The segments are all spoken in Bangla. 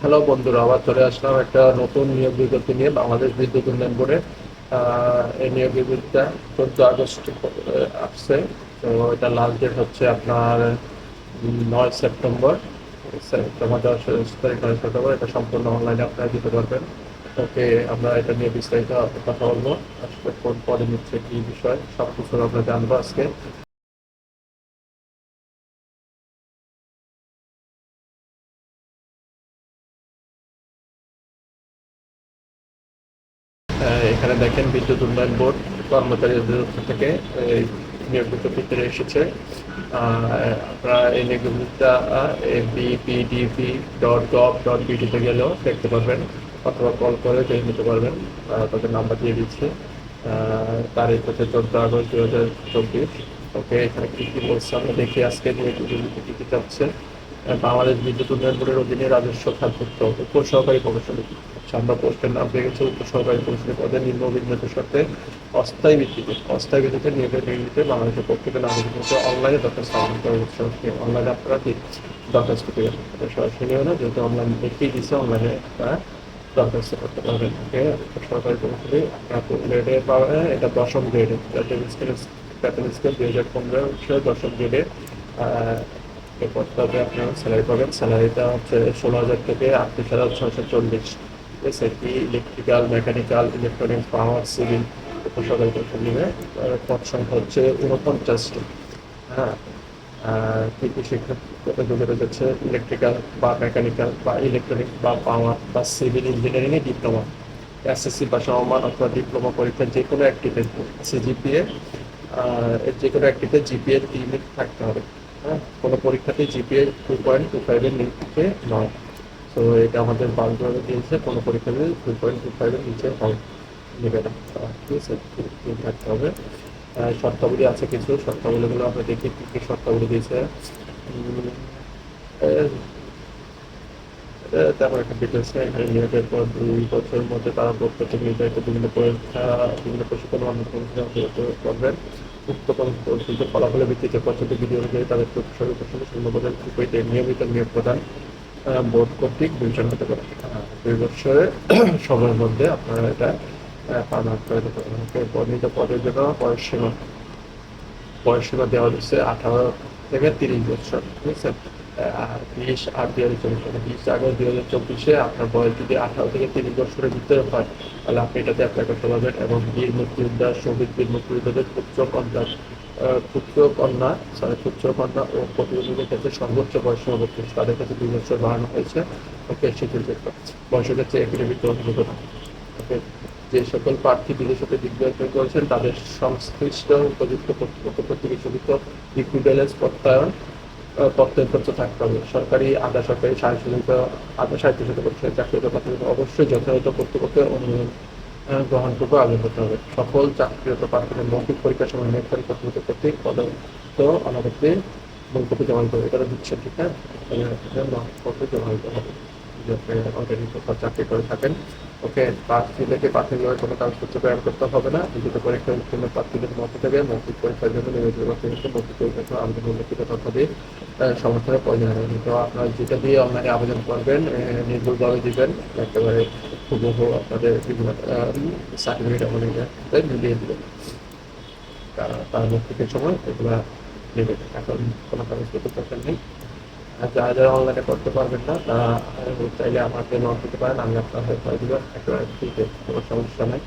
হ্যালো বন্ধুরা, আবার চলে আসলাম একটা নতুন নিয়োগ বিজ্ঞপ্তি নিয়ে বাংলাদেশ বিদ্যুৎ উন্নয়ন বোর্ডে। এই নিয়োগ বিজ্ঞপ্তিটা চোদ্দ আগস্ট আসছে। তো এটা লাস্ট ডেট হচ্ছে আপনার নয় সেপ্টেম্বর। সেপ্টেম্বর দশ তারিখ, নয় সেপ্টেম্বর। এটা সম্পূর্ণ অনলাইনে আপনারা দিতে পারবেন। ওকে, আমরা এটা নিয়ে বিস্তারিত কথা বলব। আসলে কোন পদে নিচ্ছে, কী বিষয় সব কিছু আমরা জানব আজকে। দেখেন বিদ্যুৎ উন্নয়ন বোর্ড কর্মচারীদের থেকে এই নিয়োগ বিজ্ঞপ্তিতে এসেছে। আপনারা এই নিয়োগ বিজ্ঞপ্তিটা বিপিডিপি ডট গভ ডট বিডিতে গেলেও দেখতে পারবেন অথবা কল করে জেনে নিতে পারবেন। তাদের নাম্বার দিয়ে দিচ্ছি। তারিখ হচ্ছে চোদ্দ আগস্ট দু হাজার চব্বিশ। ওকে এখানে কি কি বলছে আমরা দেখি আজকে নিয়োগ বিজ্ঞপ্তি কি বাংলাদেশ বিদ্যুৎ উন্নয়ন বোর্ডের অধীনে রাজস্ব খাতভুক্ত উপসহকারী আচ্ছা, আমরা পোস্টের নাম পেয়ে পেয়েছি উপসহকারী প্রকৌশলী পদে নিম্ন অভিজ্ঞতার সাথে অস্থায়ী ভিত্তিতে অস্থায়ী ভিত্তিতে নিয়োগের নির্মিতে বাংলাদেশের পক্ষ থেকে নাগরিক অনলাইনে দরখাস্ত আহ্বান করা হচ্ছে অনলাইনে আপনারা কি দরখাস্ত এটা সরাসরি না যেহেতু অনলাইন দেখিয়ে দিচ্ছে অনলাইনে দরখাস্ত করতে পারবেন। সরকারি প্রকৌশলী আপনার গ্রেডে পাবেন? এটা দশম গ্রেডে জাতীয় স্কেল স্কেল দুই হাজার পনেরো দশম গ্রেডে এই পদটা আপনার স্যালারি পাবেন। স্যালারিটা হচ্ছে ষোলো হাজার থেকে আটত্রিশ হাজার ছয়শো চল্লিশ। ঠিক আছে? কি electrical mechanical electronics power civil নিবে আর পদ সংখ্যা হচ্ছে উনপঞ্চাশটি হ্যাঁ? কি কি শিক্ষা যোগ্যতা যাচ্ছে ইলেকট্রিক্যাল বা মেকানিক্যাল বা ইলেকট্রনিক্স বা পাওয়ার বা সিভিল ইঞ্জিনিয়ারিংয়ে ডিপ্লোমা এসএসসি বা সমমান অথবা ডিপ্লোমা পরীক্ষার যে কোনো একটিতে সিজিপিএ যে কোনো একটিতে জিপিএ লিমিট থাকতে হবে। কোনো পরীক্ষাতে জিপিএ টু পয়েন্ট টু ফাইভের নিচে নয়। তো এটা আমাদের বান্ধবে দিয়েছে, কোনো পরীক্ষাতে টু পয়েন্ট টু ফাইভের নিচে হয়। নেবে না। ঠিক আছে থাকতে হবে। শর্তাবলী আছে কিছু। শর্তাবলীগুলো আমরা দেখি, কী কী শর্তাবলী দিয়েছে। তেমন একটা ডিটেলস নেই। এখানে নিয়োগের পর দুই বছরের মধ্যে তারা প্রত্যেক নির্ধারিত বিভিন্ন পরীক্ষা, বিভিন্ন প্রশিক্ষণ অনুষ্ঠান করবেন উক্ত ফলাফলের ভিত্তিতে পছন্দ বিধি অনুযায়ী তাদের প্রতিষ্ঠানের প্রসঙ্গে শূন্যপদের বিপরীতে নিয়মিত নিয়োগ প্রদান বোর্ড কর্তৃক বিবেচনা হতে পারে। দুই বছরের সময়ের মধ্যে আপনারা এটা পালন করে দিতে পারেন। বর্ণিত পদের জন্য বয়সসীমা সীমা বয়স সীমা দেওয়া হচ্ছে আঠারো থেকে তিরিশ বছর, ঠিক আছে? আট দুই হাজার মানে বিশ আগস্ট দুই হাজার চব্বিশে আপনার বয়স যদি আঠারো থেকে তিরিশ বছরের ভিতরে হয়, তাহলে আপনি এটাতে অ্যাপ্লাই করতে পারবেন এবং বীর মুক্তিযোদ্ধা শহীদ বীর মুক্তিযোদ্ধাদের পুত্র কন্যা পুত্র কন্যা সরি পুত্র কন্যা ও ক্ষেত্রে সর্বোচ্চ বয়স তাদের দুই বছর বাড়ানো হয়েছে। ওকে বয়সের ক্ষেত্রে ওকে, যে সকল প্রার্থী বিদেশ দিগ্বিজয় করেছেন, তাদের সংশ্লিষ্ট উপযুক্ত কর্তৃপক্ষ কর্তৃক ইকুইভ্যালেন্স প্রত্যয়ন আহ, থাকতে হবে সরকারি আধা সরকারি স্বায়ত্তশাসিত আধা স্বায়ত্তশাসিত প্রতিষ্ঠানে চাকরিরত প্রার্থীদের অবশ্যই যথাযথ কর্তৃপক্ষের অনুমোদন আহ, গ্রহণযোগ্য আবেদন করতে হবে। সকল চাকরিরত প্রার্থীদের মৌখিক পরীক্ষার সময় নিয়োগকারী কর্তৃপক্ষ কর্তৃক পদত্ত অনাবর্তে মন্তব্য জমা হবে। এটা দিচ্ছে ঠিক আছে জমা দিতে হবে। যে আপনি অলরেডি চাকরি করে থাকেন ওকে প্রার্থীদেরকে প্রাথমিকভাবে কোনো কাগজপত্র প্রেরণ করতে হবে না। লিখিত পরীক্ষার উত্তীর্ণ প্রার্থীদের মধ্যে থেকে মৌখিক পরীক্ষার জন্য নিয়োজিত প্রার্থীদেরকে মৌখিক পরীক্ষার জন্য আবেদন উল্লেখিত তথ্য দিয়ে সমর্থনের প্রয়োজন হবে তো আপনারা যেটা দিয়ে অনলাইনে আবেদন করবেন নির্ভুলভাবে দিবেন, একেবারে হুবহু আপনাদের বিভিন্ন সার্টিফিকেট এবং এটা মিলিয়ে দেবেন। তার মৌখিকের সময় এগুলা নেবেন এখন কোনো কাগজপত্র দরকার নেই। যারা যারা অনলাইনে করতে পারবেন না তারা চাইলে আমাকে নক দিতে পারেন আমি আপনার হয়ে করে দেবেন একেবারে ফ্রিতে কোনো সমস্যা নেই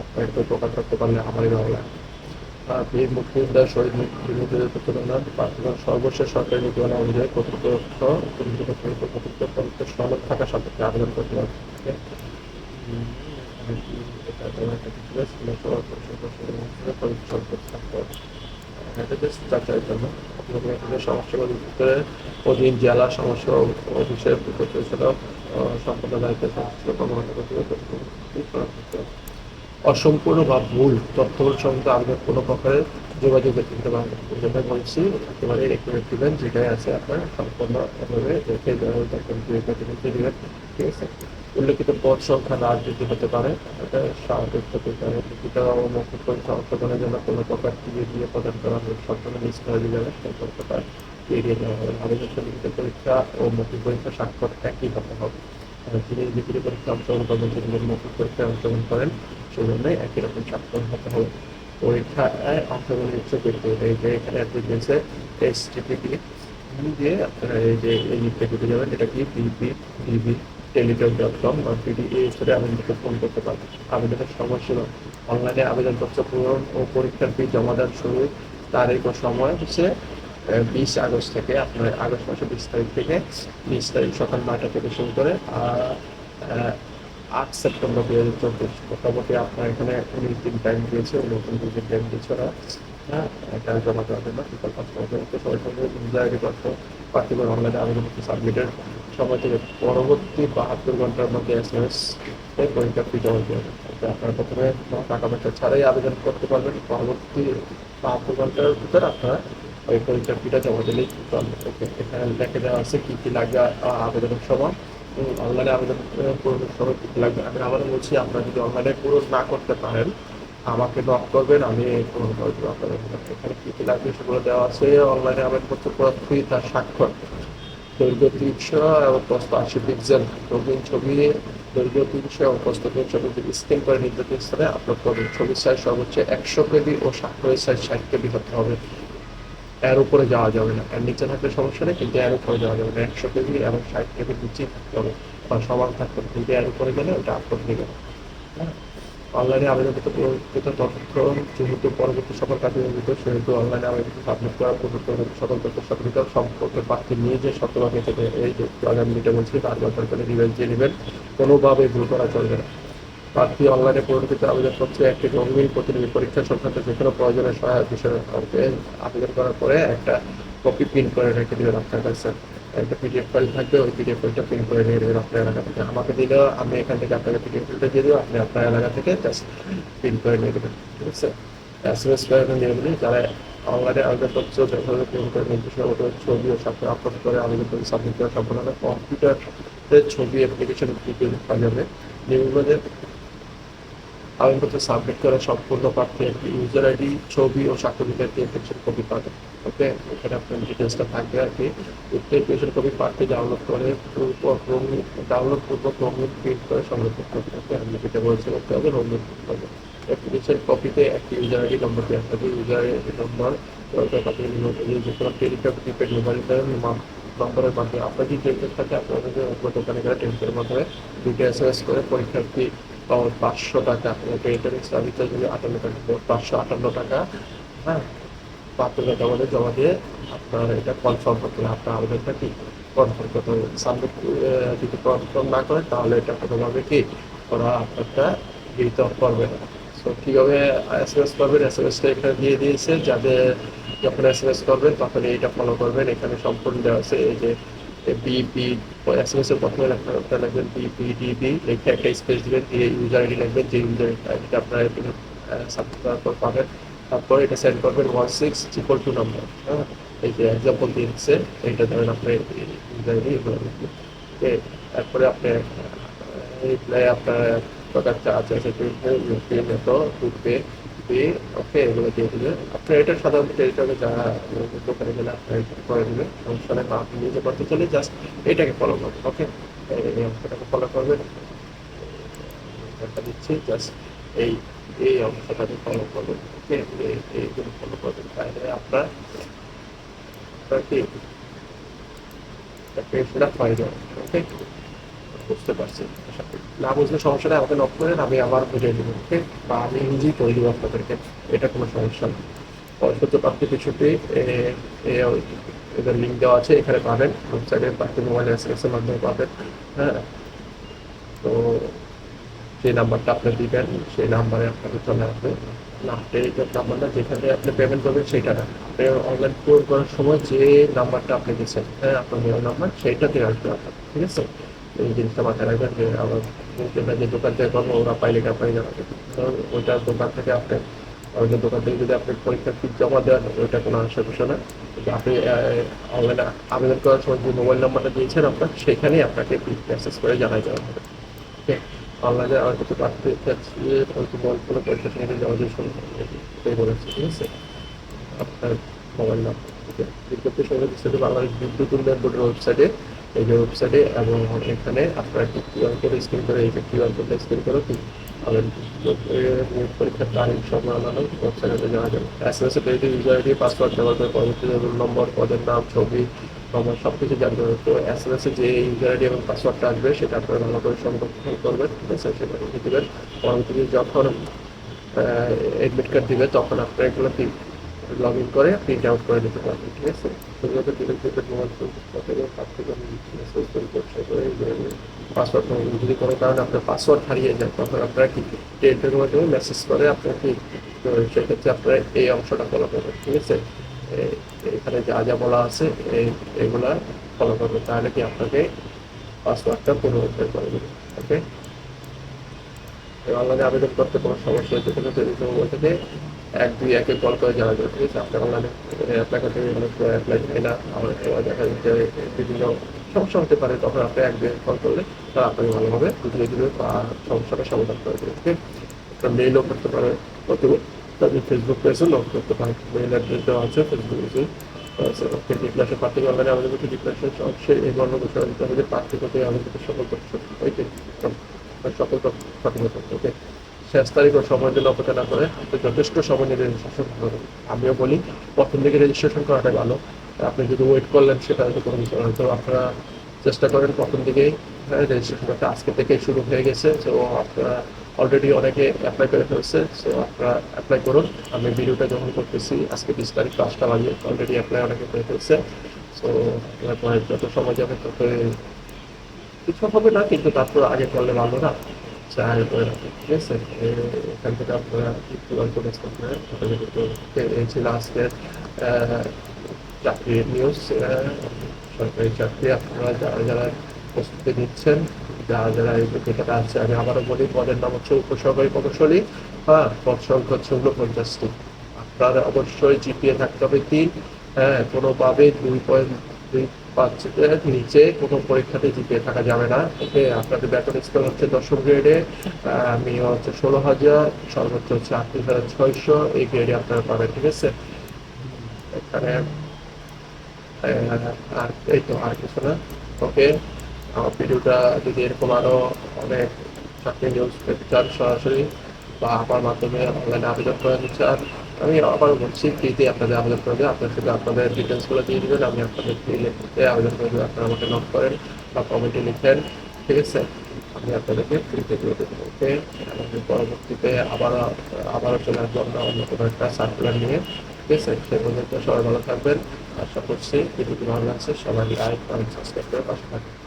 আপনার একটু প্রকাশ করতে পারলে আমারই ভালো লাগে বীর মুক্তিযোদ্ধা শহীদ মুক্তিযোদ্ধাদের তুলনা প্রার্থীগণ সর্বশেষ সরকারি নীতিমালা অনুযায়ী কর্তৃপক্ষ কর্তৃপক্ষ সনদ থাকা সাপেক্ষে আবেদন করতে পারবে এটা জাস্ট যাচাইয়ের জন্য সমস্যাগুলো ভিতরে অধীন জেলা সমস্যা অফিসের পরিচালক সম্পন্ন দায়িত্ব সংশ্লিষ্ট কর্মকর্তা অসম্পূর্ণ বা ভুল তথ্যগুলো সম্বন্ধে আবেদন কোনো প্রকারের যোগাযোগ করতে পারবেন যেটা বলছি, একেবারে একুরেট দিবেন যেটাই আছে আপনার সম্পূর্ণ এভাবে দেখে দিবেন। ঠিক আছে? উল্লেখিত পদ সংখ্যা না বৃদ্ধি হতে পারে, এটা স্বাভাবিক হতে পারে। লিখিত ও মৌখিক পরীক্ষা অংশগ্রহণের জন্য কোনো প্রকার টিভি দিয়ে প্রদান করা হবে সম্পূর্ণ মিস করে দিলে সেই প্রকার এড়িয়ে দেওয়া হবে। আবেদন লিখিত পরীক্ষা ও মৌখিক পরীক্ষা স্বাক্ষর একই হতে হবে। যিনি ডিগ্রি পরীক্ষা অংশগ্রহণ করবেন তিনি যদি মৌখিক পরীক্ষায় অংশগ্রহণ করেন সেই জন্যই একই রকম স্বাক্ষর হতে হবে। পরীক্ষায় অংশগ্রহণ ইচ্ছুক ব্যক্তি এই যে এখানে অ্যাড্রেস দিয়েছে এস টিপিপি দিয়ে আপনারা এই যে এই লিঙ্কে ঢুকে যাবেন এটা কি বিবি ডিবি টেলিটক ডট কম বা পিডি এই আবেদনকে ফোন করতে পারবেন আবেদনের সময় ছিল। অনলাইনে আবেদনপত্র পূরণ ও পরীক্ষার ফি জমা দেওয়ার শুরু তারিখ ও সময় হচ্ছে বিশ আগস্ট থেকে আপনার আগস্ট মাসের বিশ তারিখ থেকে বিশ তারিখ সকাল নয়টা থেকে শুরু করে আট সেপ্টেম্বর দু হাজার চব্বিশ। মোটামুটি আপনার এখানে উনিশ দিন টাইম দিয়েছে নতুন দিন টাইম দিয়েছে ওরা। হ্যাঁ জমা দেওয়ার জন্য। সবাই সঙ্গে অনলাইনে আবেদন সাবমিটের সময় থেকে পরবর্তী বাহাত্তর ঘণ্টার মধ্যে এস এম এস পরীক্ষা ফি জমা দিয়ে আপনারা প্রথমে টাকা পয়সা ছাড়াই আবেদন করতে পারবেন। পরবর্তী বাহাত্তর ঘণ্টার ভিতরে আপনারা ওই পরীক্ষার ফিটা জমা দিলেই ওকে এখানে লিখে দেওয়া আছে কী কী লাগবে আবেদনের সময়। অনলাইনে আবেদন পূরণের সময় কী কী লাগবে। আমি আবারও বলছি, আপনারা যদি অনলাইনে পূরণ না করতে পারেন, আমাকে নক করবেন, আমি পূরণ করে দেবো আপনাদের। এখানে কী কী লাগবে সেগুলো দেওয়া আছে। অনলাইনে আবেদন করতে পুরো ফ্রি তার স্বাক্ষর। দৈর্ঘ্য তিনশো এবং প্রস্থ আশি পিক্সেল রঙিন ছবি দৈর্ঘ্য এবং প্রস্থ তিনশো পিক্সেল স্ক্যান করে নির্ধারিত স্থানে আপলোড করবেন ছবির সাইজ সর্বোচ্চ একশো কেবি ও স্বাক্ষরের সাইজ ষাট কেবি হতে হবে। এর উপরে যাওয়া যাবে না। এর নিচে থাকলে সমস্যা নেই, কিন্তু এর উপরে যাওয়া যাবে না। একশো কেবি এবং ষাট কেবি নিচেই থাকতে হবে বা সমান থাকতে হবে, কিন্তু এর উপরে গেলে ওটা আপলোড হয়ে গেল। হ্যাঁ অনলাইনে আবেদনপত্র পূরণকৃত তথ্য যেহেতু পরবর্তী সকল কাজে নিয়োজিত, সেহেতু অনলাইনে আবেদন সাবমিট করা পূর্ণ সকল তথ্য সক্রিয় সম্পর্কে প্রার্থী নিয়ে যে সত্যবাদী থেকে এই আগামী মিটে বলছি বারবার করে রিভেল যে নেবেন। কোনোভাবে ভুল করা চলবে না। প্রার্থী অনলাইনে পুনরুত্থান আবেদন করছে একটি রঙিন প্রতিনিধি পরীক্ষা সংক্রান্ত যে কোনো প্রয়োজনের সহায়ক বিষয়ে আবেদন করার পরে একটা কপি প্রিন্ট করে রেখে দেবেন আপনার কাছে। একটা পিডিএফ ফাইল থাকবে ওই পিডিএফ ফাইলটা প্রিন্ট করে নিয়ে দেবেন আপনার এলাকা থেকে আমাকে দিলেও আমি এখান থেকে আপনাকে পিডিএফ ফাইলটা দিয়ে দেবো আপনি আপনার এলাকা থেকে জাস্ট প্রিন্ট করে নিয়ে দেবেন ঠিক আছে এস এম এস নিয়মগুলি যারা অনলাইনে আবেদনপত্র যথাযথ প্রিন্ট করে নির্দেশনা মতো ছবি ও সাথে আপলোড করে আবেদন করে সাবমিট করা সম্পূর্ণ হবে কম্পিউটারের ছবি অ্যাপ্লিকেশন পাওয়া যাবে নিয়মগুলোদের আবেদনপত্র সাবমিট করা সম্পূর্ণ প্রার্থী একটি ইউজার আইডি ছবি ও স্বাক্ষরিত একটি এপ্লিকেশন কপি পাবেন ওকে এখানে আপনার ডিটেলসটা থাকবে আর কি। একটি এপ্লিকেশন কপি প্রার্থী ডাউনলোড করে ডাউনলোড পূর্বক রঙিন প্রিন্ট করে সংরক্ষণ করতে হবে। আমি যেটা বলছি করতে হবে print করবে। অ্যাপ্লিকেশন কপিতে একটি ইউজার আইডি নম্বর দেওয়া থাকবে ইউজার আইডি নম্বর নম্বরের মাধ্যমে। থাকে দোকানে মাধ্যমে এম এস করে পরীক্ষার পাওয়ার পাঁচশো টাকা সার্ভিসের জন্য আটান্ন পাঁচশো আটান্ন টাকা। হ্যাঁ বাহাত্তর টাকা আমাদের জমা দিয়ে আপনার এটা কনফার্ম করতে হবে। আপনার আবেদনটা কি কনফার্ম করতে হবে? সাবমিট যদি কনফার্ম না করেন, তাহলে এটা কোনোভাবে কি ওরা আপনারটা গৃহীত করবে না। সো কীভাবে এস এম এস করবেন? এস এম এসটা এখানে দিয়ে দিয়েছে। যাদের যখন এস এম এস করবেন তখন এইটা ফলো করবেন। এখানে সম্পূর্ণ দেওয়া আছে এই যে বিপি এস এস এর প্রথমে লেখা লিখবেন বিপি ডিবি লিখে একটা স্পেস দিবেন দিয়ে ইউজার আইডি লিখবেন যে ইউজার আইডিটা আপনারা পর পাবেন তারপর এটা সেন্ড করবেন one six triple two number হ্যাঁ এই যে এক্সাম্পল দিচ্ছে এইটা ধরেন আপনার ইউজার আইডি এগুলো তারপরে আপনি আপনার চার্জ আছে ইউপিএন এত রুপে পে ওকে এগুলো দিয়ে দিবে। আপনার এটা সাধারণত টেলিটকে যারা দোকানে গেলে আপনার এটা করে দিবে। সমস্যা নেই বা আপনি নিজে করতে চলে জাস্ট এটাকে ফলো করবেন ওকে? এই অংশটাকে ফলো করবেন দিচ্ছি জাস্ট এই এই অংশটাকে ফলো করবেন ওকে? এইগুলো ফলো করবেন তাহলে আপনার আপনার কি? পেজটা হয়ে যাবে ওকে? বুঝতে পারছি, আশা করি। না বুঝলে সমস্যাটা আমাকে নক করেন আমি আবার বুঝিয়ে দেবো, ওকে? বা আমি নিজেই করে দেবো আপনাদেরকে, এটা কোনো সমস্যা নেই সত্য প্রাপ্তি পিছুটি এদের লিঙ্ক দেওয়া আছে, এখানে পাবেন। ওয়েবসাইটে প্রাপ্তি মোবাইল এস মাধ্যমে পাবেন হ্যাঁ? তো যে নাম্বারটা আপনি দিবেন, সেই নাম্বারে আপনাকে চলে আসবে। না টেলিগ্রাম নাম্বারটা যেখানে আপনি পেমেন্ট করবেন সেইটা না। আপনি অনলাইন পে করার সময় যে নাম্বারটা আপনি দিচ্ছেন হ্যাঁ আপনার মেয়ের নাম্বার সেইটা দিয়ে আসবে আপনার, ঠিক আছে? এই জিনিসটা মাথায় রাখবেন যে আমার যেটা যে দোকান থেকে করব ওরা পাইলে টা পাই যাবে তো ওইটা দোকান থেকে আপনি ওইটা দোকান থেকে যদি আপনি পরীক্ষার ফি জমা দেন, ওইটা কোনো আশা করছে না। আপনি অনলাইনে আবেদন করার সময় যে মোবাইল নাম্বারটা দিয়েছেন আপনার সেখানেই আপনাকে মেসেজ করে জানাই দেওয়া হবে। অনলাইনে আর কিছু প্রার্থী হয়তো বল কোনো পরীক্ষা থেকে যোগাযোগ শুরু এটাই বলেছি, ঠিক আছে? আপনার মোবাইল নাম্বার বিজ্ঞপ্তি সঙ্গে বিস্তারিত বাংলাদেশ বিদ্যুৎ উন্নয়ন বোর্ডের ওয়েবসাইটে এই যে ওয়েবসাইটে এবং এখানে আপনারা কিউআর কোড স্ক্যান করে, এই যে কিউআর কোডটা স্ক্যান করে পাবেন নিয়োগ পরীক্ষার তারিখ সব আনানো ওয়েবসাইটে জানা যাবে এস এম এস এ পেয়ে ইউজার আইডি পাসওয়ার্ড ব্যবহার করে পরবর্তীতে রোল নম্বর পদের নাম, ছবি নম্বর সব কিছু জানতে হবে। তো এস এম এস এ যে ইউজার আইডি এবং পাসওয়ার্ডটা আসবে, সেটা আপনারা ভালো করে সংরক্ষণ করবেন, ঠিক লিখে দেবেন। পরবর্তীতে যখন এডমিট কার্ড দিবে, তখন আপনারা এগুলো লগ ইন করে প্রিন্ট আউট করে নিতে পারবেন ঠিক আছে মোবাইল থেকে তার থেকে মেসেজ করে পাসওয়ার্ড যদি কোনো কারণে আপনার পাসওয়ার্ড হারিয়ে যায় তখন আপনারা কি টেলিটের মাধ্যমে মেসেজ করে আপনাকে সেক্ষেত্রে আপনারা এই অংশটা ফলো করবেন ঠিক আছে এখানে যা যা বলা আছে এগুলা ফলো করবেন তাহলে কি আপনাকে পাসওয়ার্ডটা পুনরুদ্ধার করে দেবে ওকে অনলাইনে আবেদন করতে কোনো সমস্যা হচ্ছে কিনা তো এরকম বলতে যে এক, দুই, একে কল করে জানা যাবে ঠিক আছে? আপনার অনলাইনে অ্যাপ্লাই করতে গেলে অ্যাপ্লাই হয় না। আমার সময় দেখা যাচ্ছে বিভিন্ন সমস্যা হতে পারে, তখন আপনি এক, দুই কল করলে তারা আপনাকে ভালোভাবে বুঝিয়ে দিবে বা সমস্যাটা সমাধান করে দেবে, ঠিক? আপনার মেইলও করতে পারে অথবা তাদের ফেসবুক পেজও লক করতে পারেন। মেইল অ্যাড্রেস দেওয়া আছে ফেসবুক পেজে অনলাইনে আমাদের মধ্যে ডিক্লারেশন অংশে এই বর্ণ ঘোষণা দিতে হবে যে প্রার্থী করতে আমাদের সকল সকল হবে, ওকে? শেষ তারিখ ও সময়ের জন্য অপেক্ষা না করে যথেষ্ট সময় নিয়ে রেজিস্ট্রেশন করুন আমিও বলি, প্রথম দিকে রেজিস্ট্রেশন করাটাই ভালো। আপনি যদি ওয়েট করলেন, সেটা হয়তো কোনো বিষয় নয় তো আপনারা চেষ্টা করেন প্রথম দিকেই রেজিস্ট্রেশন করতে। আজকে থেকেই শুরু হয়ে গেছে, তো আপনারা অলরেডি অনেকে অ্যাপ্লাই করে ফেলছে সো আপনারা অ্যাপ্লাই করুন। আমি ভিডিওটা যখন করতেছি, আজকে বিশ তারিখ, পাঁচটা বাজে অলরেডি অ্যাপ্লাই অনেকে করে ফেলছে। সো তারপরে যত সময় যাবে তত কিছু হবে না, কিন্তু তারপর আগে করলে ভালো না। চার ঠিক আছে এখান থেকে আপনারা কিউআর কোড স্ক্যান করে এই ছিল আজকের চাকরির নিউজ সরকারি চাকরি আপনারা যারা যারা প্রস্তুতি নিচ্ছেন, যারা যারা এই প্রক্রিয়াটা আছে আমি আবারও বলি, পদের নাম হচ্ছে উপসহকারী প্রকৌশলী হ্যাঁ পদ সংখ্যা হচ্ছে ঊনপঞ্চাশটি। আপনার অবশ্যই জিপিএ থাকতে হবে তিন হ্যাঁ কোনোভাবে দুই পয়েন্ট, দুই পাঁচ নিচে কোনো পরীক্ষাতে জিপিএ থাকা যাবে না। ওকে, আপনাদের বেতন স্কেল হচ্ছে দশম গ্রেডে আমি হচ্ছে ষোলো হাজার, সর্বোচ্চ হচ্ছে আটত্রিশ হাজার ছয়শো, এই গ্রেডে আপনারা পাবেন, ঠিক আছে? এখানে আর এই তো আর কিছু না। ওকে, আমার ভিডিওটা যদি এরকম আরও অনেক চাকরি নিউজ পেতে চান সরাসরি, বা আমার মাধ্যমে অনলাইনে আবেদন করে চান আমি আবার বলছি ফ্রিতে আপনাদের আবেদন করবে। আপনার সাথে আপনাদের ডিটেলসগুলো দিয়ে দিবেন। আমি আপনাদের ফ্রি লিখতে আবেদন করে দেবো আপনারা আমাকে নক করেন বা কমেন্টে লিখেন। ঠিক আছে? আমি আপনাদেরকে ফ্রিতে দিয়ে দেবো। ওকে? আমাদের পরবর্তীতে আবারও আবারও চলে আসব আমরা অন্য কোনো একটা সার্কুলার নিয়ে। ঠিক আছে? সে পর্যন্ত সবাই ভালো থাকবেন। আশা করছি, ভিডিওটি ভালো লাগছে। সবাই লাইক কমেন্ট সাবস্ক্রাইব করে পাশে থাকবেন।